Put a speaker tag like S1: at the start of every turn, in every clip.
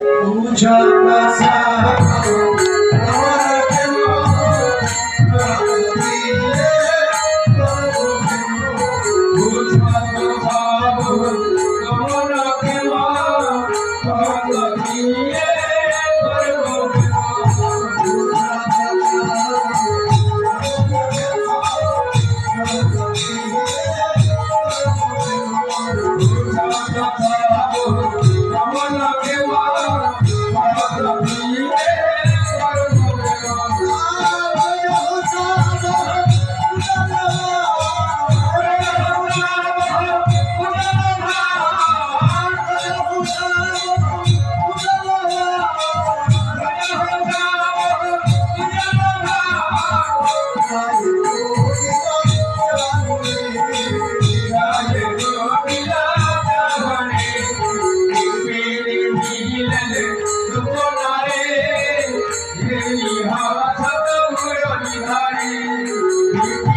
S1: Ujjana sa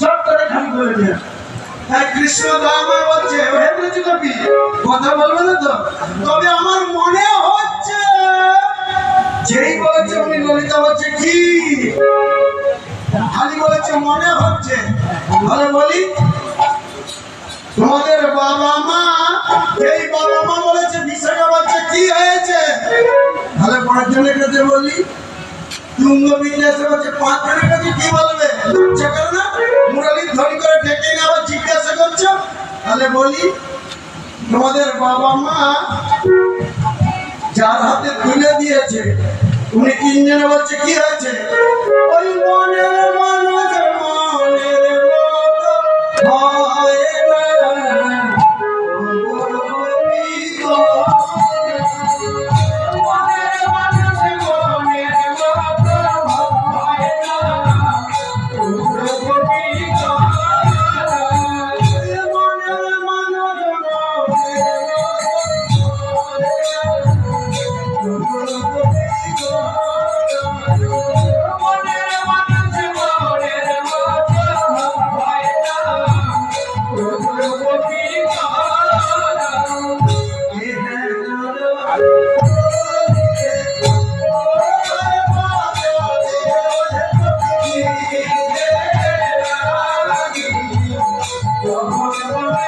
S1: চট করে খালি বলে দেয় কৃষ্ণ দামা বলছে হে কবি, কথা বলবে না তো? তবে আমার হচ্ছে, যেই বলেছে উনি, ললিতা বলছে, কি? খালি বলেছে হচ্ছে। ভালো বলি, তোমাদের বাবা মা এই বাবা মা বলেছে, বিশাখা বলছে, কি হয়েছে? তাহলে পাঁচজনের কাছে বলি, তুঙ্গ বিন্যাসে বলছে পাঁচজনের কাছে কি বলবে? জিজ্ঞাসা করছ। তাহলে বলি, তোমাদের বাবা মা যার হাতে তুলে দিয়েছে, উনি তিনজনে বলছে, কি হয়েছে? ওই
S2: Thank you.